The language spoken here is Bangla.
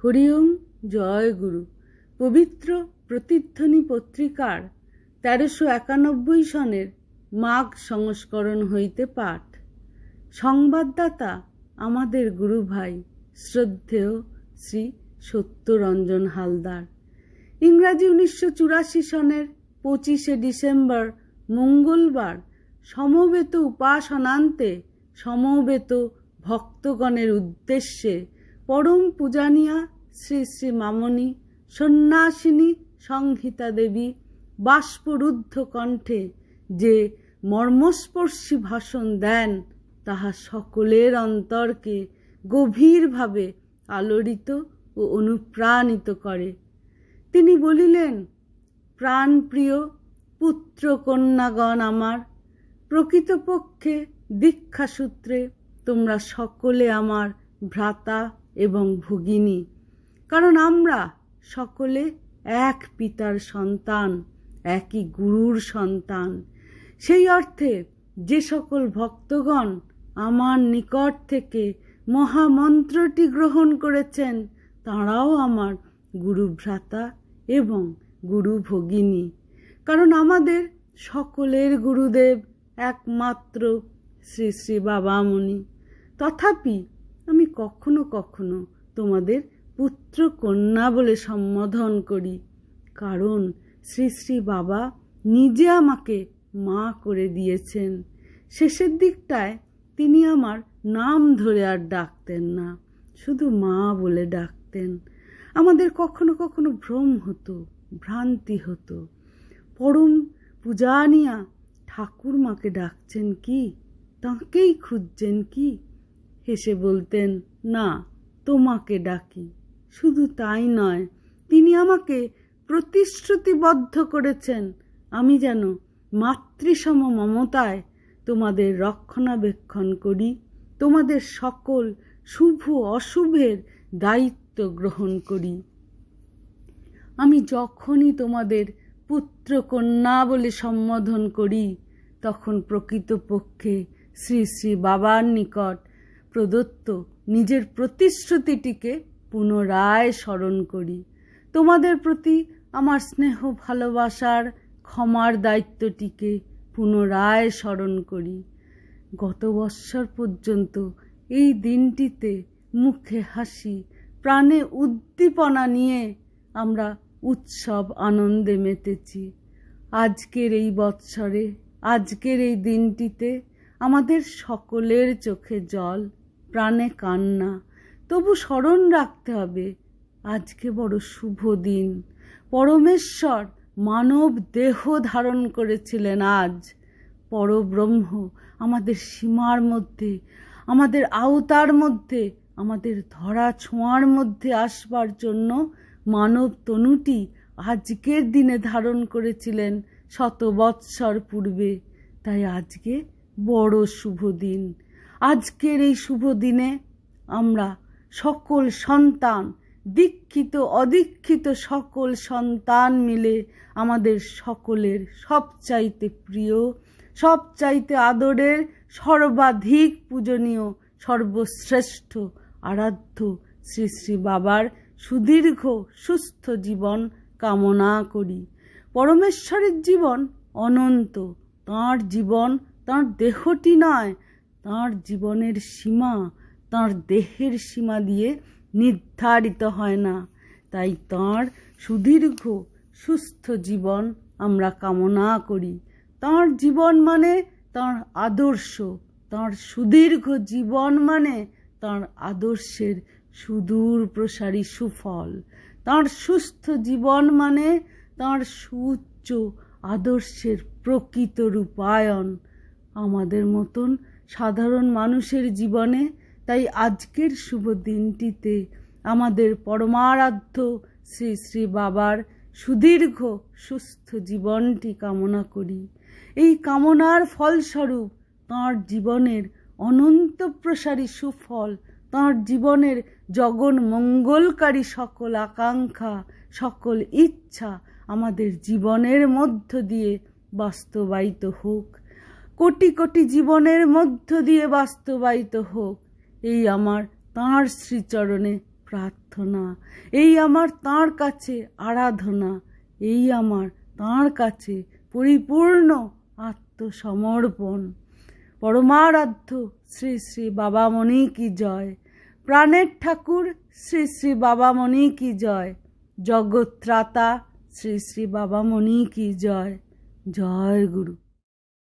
হরিওম জয় গুরু। পবিত্র প্রতিধ্বনি পত্রিকার তেরোশো একানব্বই সনের মাঘ সংস্করণ হইতে পাঠ। সংবাদদাতা আমাদের গুরু ভাই শ্রদ্ধেয় শ্রী সত্যরঞ্জন হালদার। ইংরাজি উনিশশো চুরাশি সনের পঁচিশে ডিসেম্বর মঙ্গলবার সমবেত উপাসনান্তে সমবেত ভক্তগণের উদ্দেশ্যে পরম পূজানিয়া শ্রী শ্রী মামনি সন্ন্যাসিনী সংহিতা দেবী, বাষ্পরুদ্ধ কণ্ঠে যে মর্মস্পর্শী ভাষণ দেন, তাহা সকলের অন্তরকে গভীরভাবে আলোড়িত ও অনুপ্রাণিত করে। তিনি বলিলেন, প্রাণপ্রিয় পুত্র কন্যাগণ আমার, প্রকৃতপক্ষে দীক্ষাসূত্রে তোমরা সকলে আমার ভ্রাতা এবং ভগিনী। কারণ আমরা সকলে এক পিতার সন্তান, একই গুরুর সন্তান। সেই অর্থে যে সকল ভক্তগণ আমার নিকট থেকে মহামন্ত্রটি গ্রহণ করেছেন, তাঁরাও আমার গুরু ভ্রাতা এবং গুরু ভগিনী। কারণ আমাদের সকলের গুরুদেব একমাত্র শ্রী শ্রী বাবামণি। তথাপি আমি কখনো কখনো তোমাদের পুত্র কন্যা বলে সম্বোধন করি। কারণ শ্রী শ্রী বাবা নিজে আমাকে মা করে দিয়েছেন। শেষের দিকটায় তিনি আমার নাম ধরে আর ডাকতেন না, শুধু মা বলে ডাকতেন। আমাদের কখনো কখনো ভ্রম হতো, ভ্রান্তি হতো। পরম পূজানিয়া ঠাকুর মাকে ডাকছেন কি, তাঁকেই খুঁজছেন কি? হেসে বলতেন, না, তোমাকে ডাকি। শুধু তাই নয়, তিনি আমাকে প্রতিশ্রুতিবদ্ধ করেছেন। আমি যেন মাতৃসম মমতায় তোমাদের রক্ষণাবেক্ষণ করি, তোমাদের সকল শুভ অশুভের দায়িত্ব গ্রহণ করি। আমি যখনই তোমাদের পুত্র কন্যা বলে সম্বোধন করি, তখন প্রকৃতপক্ষে শ্রী শ্রী বাবার নিকট প্রদত্ত নিজের প্রতিশ্রুতিটিকে পুনরায় স্মরণ করি। তোমাদের প্রতি আমার স্নেহ ভালোবাসার ক্ষমার দায়িত্বটিকে পুনরায় স্মরণ করি। গত বৎসর পর্যন্ত এই দিনটিতে মুখে হাসি, প্রাণে উদ্দীপনা নিয়ে আমরা উৎসব আনন্দে মেতেছি। আজকের এই বৎসরে, আজকের এই দিনটিতে আমাদের সকলের চোখে জল প্রাণে কান্না। তবু স্মরণ রাখতে হবে, আজকে বড় শুভ দিন। পরমেশ্বর মানব দেহ ধারণ করেছিলেন আজ। পরব্রহ্ম আমাদের সীমার মধ্যে, আমাদের আওতার মধ্যে, আমাদের ধরা ছোঁয়ার মধ্যে আসবার জন্য মানব তনুটি আজকের দিনে ধারণ করেছিলেন শত বৎসর পূর্বে। তাই আজকে বড় শুভ দিন। আজকের এই শুভ দিনে আমরা সকল সন্তান, দীক্ষিত, অদীক্ষিত সকল সন্তান মিলে আমাদের সকলের সবচাইতে প্রিয়, সবচাইতে আদরের, সর্বাধিক পূজনীয়, সর্বশ্রেষ্ঠ আরাধ্য শ্রী শ্রী বাবার সুদীর্ঘ সুস্থ জীবন কামনা করি। পরমেশ্বরের জীবন অনন্ত, তাঁর জীবন তাঁর দেহটি নয় তাঁর জীবনের সীমা তাঁর দেহের সীমা দিয়ে নির্ধারিত হয় না। তাই তাঁর সুদীর্ঘ, সুস্থ জীবন আমরা কামনা করি। তাঁর জীবন মানে তাঁর আদর্শ। তাঁর সুদীর্ঘ জীবন মানে তাঁর আদর্শের সুদূর প্রসারী সুফল। তাঁর সুস্থ জীবন মানে তাঁর সুউচ্চ আদর্শের প্রকৃত রূপায়ণ। আমাদের মতন সাধারণ মানুষের জীবনে, তাই আজকের শুভ দিনটিতে আমাদের পরমারাধ্য শ্রী শ্রী বাবার সুদীর্ঘ সুস্থ জীবনটি কামনা করি। এই কামনার ফলস্বরূপ তাঁর জীবনের অনন্ত প্রসারী সুফল, তাঁর জীবনের জগন মঙ্গলকারী সকল আকাঙ্ক্ষা, সকল ইচ্ছা আমাদের জীবনের মধ্য দিয়ে বাস্তবায়িত হোক। কোটি কোটি জীবনের মধ্য দিয়ে বাস্তবায়িত হোক। এই আমার তাঁর শ্রীচরণে প্রার্থনা। এই আমার তাঁর কাছে আরাধনা। এই আমার তাঁর কাছে পরিপূর্ণ আত্মসমর্পণ। পরমারাধ্য শ্রী শ্রী বাবামণি কি জয়? প্রাণের ঠাকুর শ্রী শ্রী বাবামণি কি জয়? জগৎত্রাতা শ্রী শ্রী বাবামণি কি জয়? জয় গুরু।